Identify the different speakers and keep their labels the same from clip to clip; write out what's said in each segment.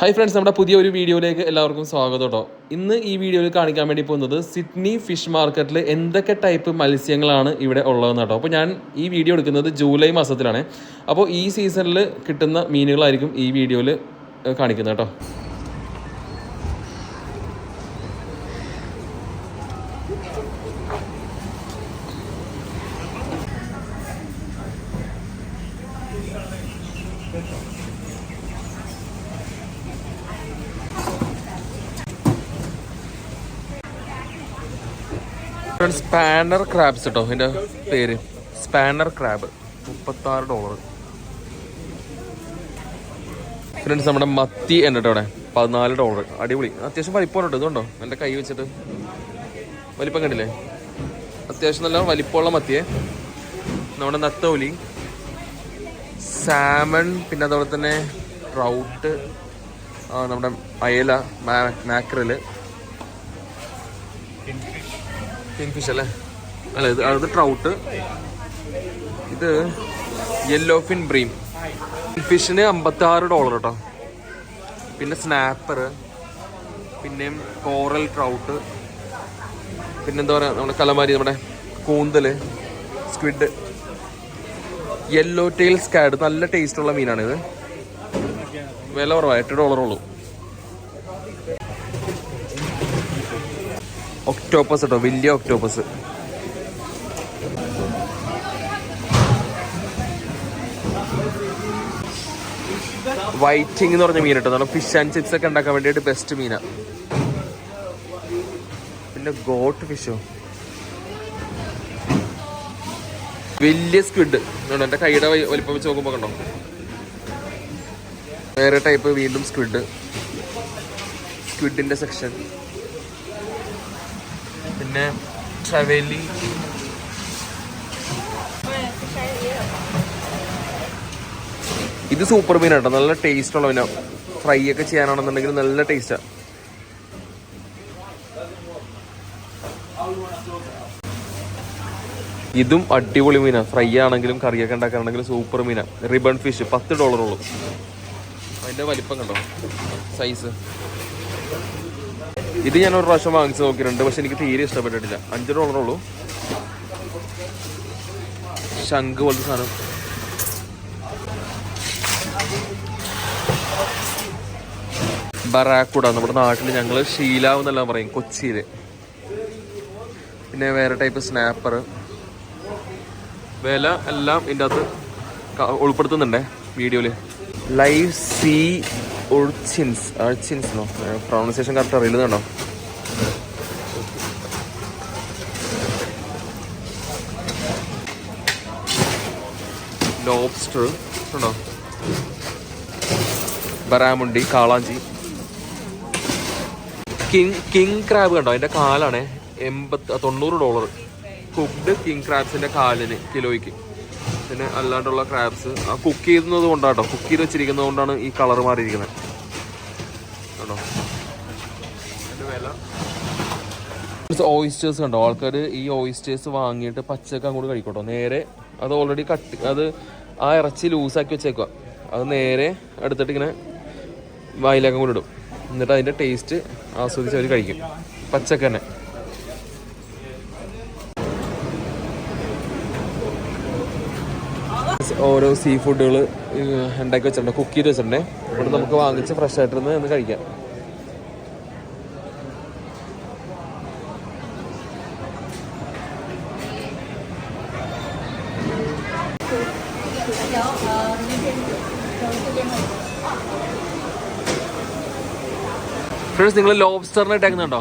Speaker 1: Hi friends നമ്മുടെ പുതിയ ഒരു വീഡിയോയിലേക്ക് എല്ലാവർക്കും സ്വാഗതം കേട്ടോ ഇന്ന് ഈ വീഡിയോയിൽ കാണിക്കാൻ വേണ്ടി പോകുന്നത് സിഡ്നി ഫിഷ് മാർക്കറ്റിൽ എന്തൊക്കെ ടൈപ്പ് മത്സ്യങ്ങളാണ് ഇവിടെ ഉള്ളതെന്ന് കേട്ടോ അപ്പോൾ ഞാൻ ഈ വീഡിയോ എടുക്കുന്നത് ജൂലൈ മാസത്തിലാണ്. അപ്പോൾ ഈ സീസണിൽ കിട്ടുന്ന മീനുകളായിരിക്കും ഈ വീഡിയോയിൽ കാണിക്കുന്നത് കേട്ടോ ഫ്രണ്ട്സ് സ്പാനർ ക്രാബ്സ് കേട്ടോ ഇതിന്റെ പേര്. Spanner crab. മുപ്പത്താറ് ഡോളർ ഫ്രണ്ട്സ് നമ്മുടെ മത്തി ഉണ്ട് അവിടെ. പതിനാല് ഡോളർ അടിപൊളി. അത്യാവശ്യം വലിപ്പമുണ്ട് ഇതുണ്ടോ? എന്റെ കൈ വെച്ചിട്ട്. വലിപ്പം കണ്ടില്ലേ? അത്യാവശ്യം നല്ല വലിപ്പമുള്ള മത്തിയെ. നമ്മുടെ നത്തോലി. സാമൺ പിന്നെ അതുപോലെ തന്നെ ട്രൗട്ട് നമ്മുടെ അയല മാക്രൽ. ഫിഷ് അല്ലേ? അല്ല ഇത് അത് ട്രൗട്ട് ഇത് യെല്ലോ ഫിൻ ബ്രീം ഫിഷിന് അമ്പത്തി ആറ് ഡോളർ കേട്ടോ പിന്നെ സ്നാപ്പർ പിന്നെയും കോറൽ ട്രൗട്ട് പിന്നെന്താ പറയുക നമ്മുടെ കലമാരി നമ്മുടെ കൂന്തൽ സ്ക്വിഡ് യെല്ലോ ടെയിൽ സ്കാഡ് നല്ല ടേസ്റ്റുള്ള മീനാണിത്. വില കുറവാണ് എട്ട് ഡോളറേ ഒക്ടോപ്പസ് കേട്ടോ വലിയ ഒക്ടോപ്പസ്. വൈറ്റിംഗ് എന്ന് പറഞ്ഞ മീൻ കേട്ടോ നല്ല ഫിഷ് ആൻഡ് ചിപ്സ് ഒക്കെ ഉണ്ടാക്കാൻ വേണ്ടിയിട്ട് ബെസ്റ്റ് മീനാ. പിന്നെ ഗോട്ട് ഫിഷോ വലിയ സ്ക്വിഡ് എന്റെ കൈയുടെ വലിപ്പം വെച്ച് നോക്കുമ്പോൾ കണ്ടോ? വേറെ ടൈപ്പ് വീണ്ടും സ്ക്വിഡ് സ്ക്വിഡിന്റെ സെക്ഷൻ പിന്നെ ട്രവേലി ഇത് സൂപ്പർ മീൻ കേട്ടോ നല്ല ടേസ്റ്റ് ഉള്ള മീനാ. ഫ്രൈ ഒക്കെ ചെയ്യാനാണെന്നുണ്ടെങ്കിൽ നല്ല ടേസ്റ്റാ. ഇതും അടിപൊളി മീനാ. ഫ്രൈ ആണെങ്കിലും കറിയൊക്കെ ഉണ്ടാക്കാനാണെങ്കിലും സൂപ്പർ മീനാ. റിബൺ ഫിഷ് പത്ത് ഡോളർ ഉള്ളൂ. അതിന്റെ വലിപ്പം കണ്ടോ? സൈസ് ഇത് ഞാൻ ഒരു പ്രാവശ്യം വാങ്ങിച്ചു നോക്കിയിട്ടുണ്ട് പക്ഷെ എനിക്ക് തീരെ ഇഷ്ടപ്പെട്ടിട്ടില്ല. അഞ്ച് ഡോളറേ ഉള്ളൂ. ശംഖ് പോലത്തെ സാധനം. ബറാക്കുട നമ്മുടെ നാട്ടിൽ ഞങ്ങൾ ഷീലാവ് പറയും കൊച്ചിയിൽ പിന്നെ വേറെ ടൈപ്പ് സ്നാപ്പർ വില എല്ലാം ഇതിന്റെ അകത്ത് ഉൾപ്പെടുത്തുന്നുണ്ടേ വീഡിയോയിൽ ലൈവ് സീ ഒർച്ചിൻസ് എന്നോ പ്രൊണൗൺസിയേഷൻ കറക്റ്റ് അറിയില്ലെന്നുണ്ടോ ലോബ്സ്റ്റർ ഉണ്ടോ? ബറാമുണ്ടി കാളാഞ്ചി. കിങ് കിങ് ക്രാബ് കണ്ടോ? അതിന്റെ കാലാണേ എൺപത്തി തൊണ്ണൂറ് ഡോളർ കുക്ഡ് കിങ് ക്രാബ്സിന്റെ കാലിന് കിലോയ്ക്ക് പിന്നെ അല്ലാണ്ടുള്ള ക്രാബ്സ് ആ കുക്ക് ചെയ്യുന്നത് കൊണ്ടാട്ടോ. കുക്ക് ചെയ്ത് വെച്ചിരിക്കുന്നത് കൊണ്ടാണ് ഈ കളർ മാറിയിരിക്കുന്നത്. കേട്ടോ ഓയിസ്റ്റേഴ്സ് കണ്ടോ? ആൾക്കാർ ഈ ഓയിസ്റ്റേഴ്സ് വാങ്ങിയിട്ട് പച്ചക്ക അങ്ങോട്ട് കഴിക്കട്ടോ. നേരെ അത് ഓൾറെഡി കട്ട് അത് ആ ഇറച്ചി ലൂസാക്കി വെച്ചേക്കുക അത് നേരെ എടുത്തിട്ട് ഇങ്ങനെ വായിലേക്ക് അങ്ങോട്ട് ഇടും. എന്നിട്ട് അതിന്റെ ടേസ്റ്റ് ആസ്വദിച്ച് അവർ കഴിക്കും. പച്ചക്ക് ഓരോ സീ ഫുഡുകൾ ഉണ്ടാക്കി വെച്ചിട്ടുണ്ട്. കുക്ക് ചെയ്ത് വെച്ചിട്ടുണ്ടേ. ഇവിടെ നമുക്ക് വാങ്ങിച്ച് ഫ്രഷ് ആയിട്ടിരുന്ന് ഒന്ന് കഴിക്കാം. ഫ്രണ്ട്സ് നിങ്ങൾ ലോബ്സ്റ്ററിനെ ഇട്ടേക്കുന്നുണ്ടോ?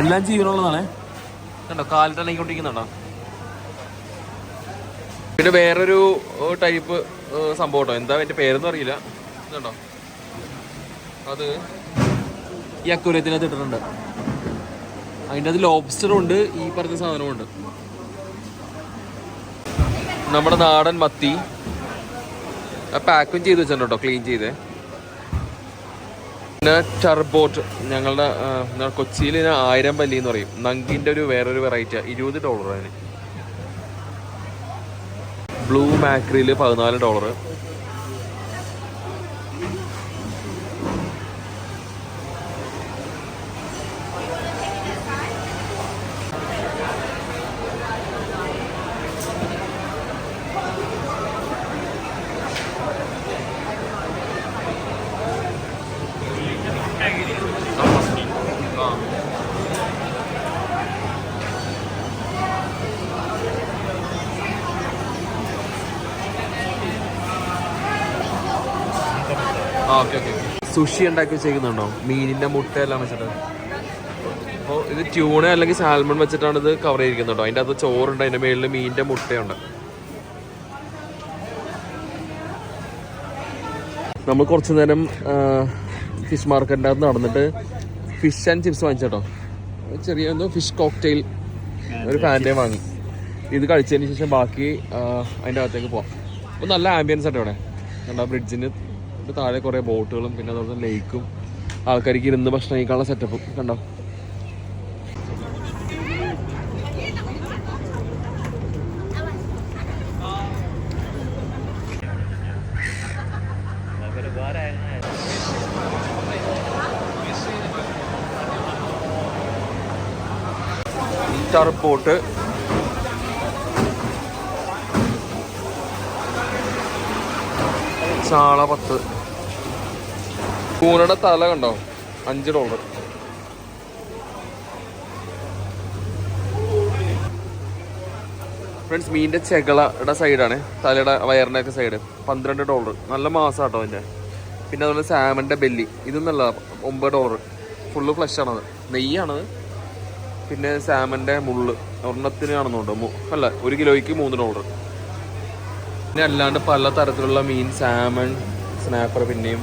Speaker 1: എല്ലാം ജീവനുള്ളതാണേ കണ്ടോ കാലിട്ടണങ്ങിക്കൊണ്ടിരിക്കുന്നുണ്ടോ പിന്നെ വേറൊരു ടൈപ്പ് സംഭവം കേട്ടോ എന്താ അതിന്റെ പേരൊന്നും അറിയില്ല. ഇതുണ്ടോ? അത് ഈ അക്കൂരത്തിനകത്ത് ഇട്ടിട്ടുണ്ട്. അതിന്റെ അത് ലോബ്സ്റ്ററും ഉണ്ട് ഈ പറഞ്ഞ സാധനവും ഉണ്ട്. നമ്മുടെ നാടൻ മത്തി. ആ പാക്കും ചെയ്ത് വെച്ചിട്ടുണ്ട് കേട്ടോ ക്ലീൻ ചെയ്തേ. പിന്നെ ടർബോട്ട് ഞങ്ങളുടെ കൊച്ചിയിൽ ഇതിന് ആയിരം പല്ലി എന്ന് പറയും. നങ്കിന്റെ ഒരു വേറൊരു വെറൈറ്റി ഇരുപത് ഡോളർ ബ്ലൂ മാക്രിയിൽ പതിനാല് ഡോളർ സുഷി ഉണ്ടാക്കി വെച്ചേക്കുന്നുണ്ടോ? മീനിന്റെ മുട്ടയെല്ലാം വെച്ചിട്ട്. അപ്പോൾ ഇത് ട്യൂണ അല്ലെങ്കിൽ സാൽമൺ വെച്ചിട്ടാണ് ഇത് കവർ ചെയ്തിരിക്കുന്നുണ്ടോ അതിന്റെ അകത്ത് ചോറുണ്ട് അതിന്റെ മേളിൽ മീനിന്റെ മുട്ടയുണ്ട്. നമ്മൾ കുറച്ച് നേരം ഫിഷ് മാർക്കറ്റിന്റെ അകത്ത് നടന്നിട്ട് ഫിഷ് ആൻഡ് ചിപ്സ് വാങ്ങിച്ചോ ചെറിയ എന്തോ ഫിഷ് കോക്ടെയിൽ ഒരു ഫാന്റെ വാങ്ങി. ഇത് കഴിച്ചതിന് ശേഷം ബാക്കി അതിന്റെ അകത്തേക്ക് പോവാം. അപ്പോൾ നല്ല ആംബിയൻസ് ആട്ടോ ഇവിടെ. കണ്ടോ ബ്രിഡ്ജിന് താഴെ കുറേ ബോട്ടുകളും പിന്നെ അതുപോലെ തന്നെ ലേക്കും ആൾക്കാർക്ക് ഇരുന്ന് ഭക്ഷണം കഴിക്കാനുള്ള സെറ്റപ്പും കണ്ടോ? ടർബോട്ട് ചാള പത്ത്. കൂനയുടെ തല കണ്ടോ? അഞ്ച് ഡോളർ ഫ്രണ്ട്സ് മീന്റെ ചെകളയുടെ സൈഡാണ് തലയുടെ വയറിന്റെ ഒക്കെ സൈഡ് പന്ത്രണ്ട് ഡോളർ നല്ല മാസം കേട്ടോ അതിന്റെ പിന്നെ അതുപോലെ സാമന്റെ ബെല്ലി. ഇതും നല്ല ഒമ്പത് ഡോളർ ഫുള്ള് ഫ്ലഷ് ആണത്. നെയ്യാണത്. പിന്നെ സാമന്റെ മുള്ള്. ഒരെണ്ണത്തിന് കാണുന്നുണ്ട് മു- അല്ല ഒരു കിലോയ്ക്ക് മൂന്ന് ഡോളർ പിന്നെ അല്ലാണ്ട് പല തരത്തിലുള്ള മീൻ സാമൺ സ്നാപ്പർ പിന്നെയും.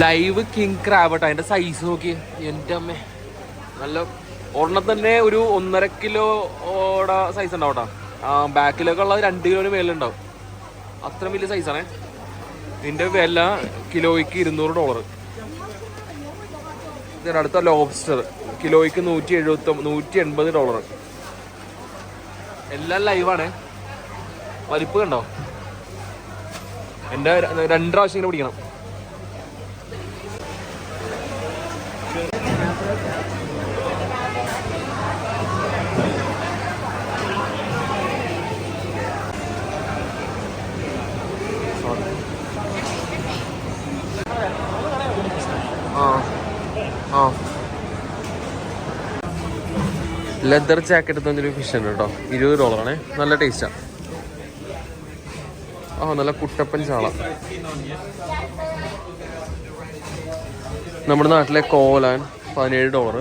Speaker 1: ലൈവ് കിങ് ക്രാബ് കേട്ടോ സൈസ് നോക്കി എന്റെ അമ്മേ. നല്ല ഒരെണ്ണം തന്നെ ഒരു ഒന്നര കിലോടെ സൈസ് ഉണ്ടാവും കേട്ടോ ബാക്കിലൊക്കെ ഉള്ളത് രണ്ട് കിലോന് മേലുണ്ടാവും അത്ര വലിയ സൈസാണേ ഇതിന്റെ വില കിലോയ്ക്ക് ഇരുന്നൂറ് ഡോളർ ഇതിന്റെ അടുത്ത ലോബ്സ്റ്റർ കിലോയ്ക്ക് നൂറ്റി എഴുപത്തി നൂറ്റി എൺപത് ഡോളർ എല്ലാം ലൈവാണ് വലിപ്പ് കണ്ടോ എന്റെ രണ്ട് പ്രാവശ്യം ഇങ്ങനെ പിടിക്കണം. ലെതർ ജാക്കറ്റ് എന്നൊരു ഫിഷ് ഉണ്ട് കേട്ടോ. ഇരുപത് ഡോളറാണ് നല്ല ടേസ്റ്റാ ആ. നല്ല കുട്ടപ്പൻ ചാള. നമ്മുടെ നാട്ടിലെ കോലാൻ പതിനേഴ് ഡോളർ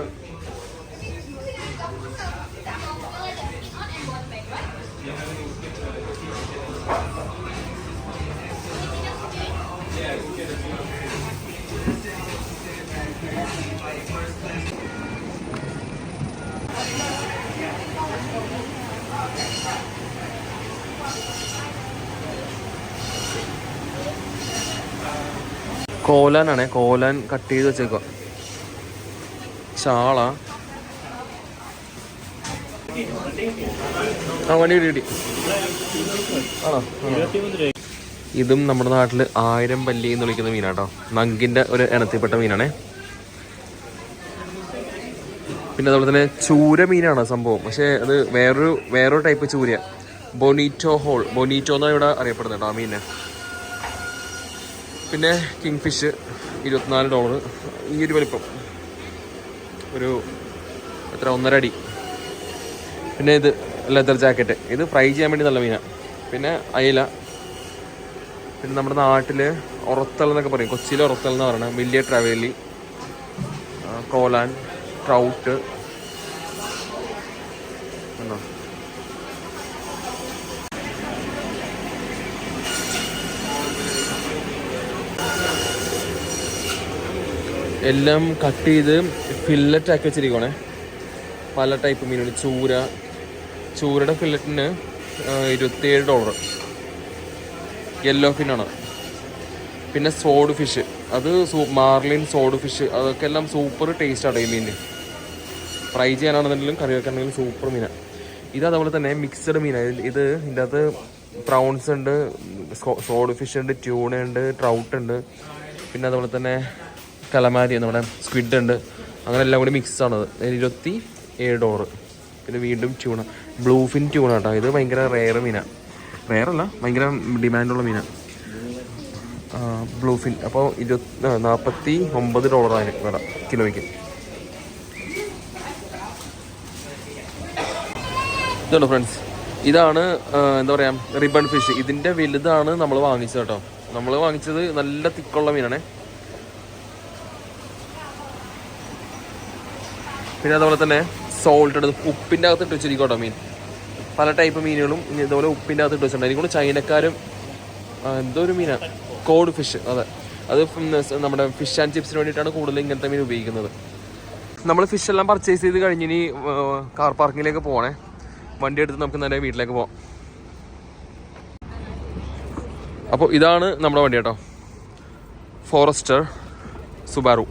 Speaker 1: കോലാനാണേ കോലാൻ കട്ട് ചെയ്ത് വെച്ചേക്കുക ചാള. ഇതും നമ്മുടെ നാട്ടിൽ ആയിരം പല്ലി എന്ന് വിളിക്കുന്ന മീനാട്ടോ. നങ്കിന്റെ ഒരു ഇനത്തിൽപ്പെട്ട മീനാണേ. പിന്നെ അതുപോലെ തന്നെ ചൂര മീനാണ് സംഭവം. പക്ഷേ അത് വേറൊരു വേറൊരു ടൈപ്പ് ചൂര ബൊനീറ്റോ ഹോൾ ബൊനീറ്റോ എന്നാണ് ഇവിടെ അറിയപ്പെടുന്നത് കേട്ടോ ആ മീനെ പിന്നെ കിങ് ഫിഷ് ഇരുപത്തിനാല് ഡോളർ ഈ ഒരു വലിപ്പം. ഒരു എത്ര? ഒന്നര അടി. പിന്നെ ഇത് ലെതർ ജാക്കറ്റ്. ഇത് ഫ്രൈ ചെയ്യാൻ വേണ്ടി നല്ല മീനാണ് പിന്നെ അയില. പിന്നെ നമ്മുടെ നാട്ടിൽ ഉറത്തൽ എന്നൊക്കെ പറയും. കൊച്ചിയിലെ ഉറത്തൽ എന്ന് പറയുന്നത് വലിയ ട്രവേലി കോലാൻ ട്രൗട്ട് ഉണ്ടോ എല്ലാം കട്ട് ചെയ്ത് ഫില്ലറ്റ് ആക്കി വെച്ചിരിക്കണേ പല ടൈപ്പ് മീനുണ്ട് ചൂര. ചൂരയുടെ ഫില്ലറ്റിന് ഇരുപത്തിയേഴ് ഡോളർ യെല്ലോ ഫിന്നാണ് പിന്നെ സോഡ് ഫിഷ് അത് സൂ മാർലിൻ സോഡ് ഫിഷ് അതൊക്കെ എല്ലാം സൂപ്പർ ടേസ്റ്റാണ് ഈ മീൻ ഫ്രൈ ചെയ്യാനാണെന്നുണ്ടെങ്കിലും കറി വെക്കാണെങ്കിലും സൂപ്പർ മീനാണ് ഇത് അതുപോലെ തന്നെ മിക്സഡ് മീനാണ് ഇത് ഇതിന്റെ അകത്ത് പ്രൗൺസ് ഉണ്ട് സോഡ് ഫിഷ് ഉണ്ട് ട്യൂണ ഉണ്ട് ട്രൗട്ട് ഉണ്ട്. പിന്നെ അതുപോലെ തന്നെ കലമാരി നമ്മുടെ സ്ക്വിഡ് ഉണ്ട്. അങ്ങനെ എല്ലാം കൂടി മിക്സ് ആണത്. ഇരുപത്തി ഏഴ് ഡോറ് പിന്നെ വീണ്ടും ട്യൂണ ബ്ലൂഫിൻ ട്യൂണ കേട്ടോ ഇത് ഭയങ്കര റെയർ മീന. റെയർ അല്ല ഭയങ്കര ഡിമാൻഡുള്ള മീനാണ് ബ്ലൂഫിൻ അപ്പോൾ ഇരുപത്തി നാൽപ്പത്തി ഒമ്പത് ഡോളറാണ് വില കിലോയ്ക്ക്. ഇതുണ്ട് ഫ്രണ്ട്സ് ഇതാണ് എന്താ പറയുക റിബൺ ഫിഷ് ഇതിന്റെ വലുതാണ് നമ്മൾ വാങ്ങിച്ചത് കേട്ടോ. നമ്മൾ വാങ്ങിച്ചത് നല്ല തിക്കുള്ള മീനാണേ. പിന്നെ അതുപോലെ തന്നെ സോൾട്ട് എടുത്ത് ഉപ്പിന്റെ അകത്ത് ഇട്ട് വെച്ചിരിക്കും കേട്ടോ മീൻ. പല ടൈപ്പ് മീനുകളും ഇനി ഇതുപോലെ ഉപ്പിന്റെ അകത്ത് ഇട്ട് വെച്ചിട്ടുണ്ട് എനിക്കൊണ്ട് ചൈനക്കാരും എന്തോ ഒരു മീനാണ് കോഡ് ഫിഷ് അതെ. അത് നമ്മുടെ ഫിഷ് ആൻഡ് ചിപ്സിന് വേണ്ടിയിട്ടാണ് കൂടുതൽ ഇങ്ങനത്തെ മീൻ ഉപയോഗിക്കുന്നത്. നമ്മൾ ഫിഷ് എല്ലാം പർച്ചേസ് ചെയ്ത് കഴിഞ്ഞ് ഇനി കാർ പാർക്കിങ്ങിലേക്ക് പോകണേ വണ്ടി എടുത്ത് നമുക്ക് നേരെ വീട്ടിലേക്ക് പോവാം. അപ്പോൾ ഇതാണ് നമ്മുടെ വണ്ടി കേട്ടോ. Forester Subaru.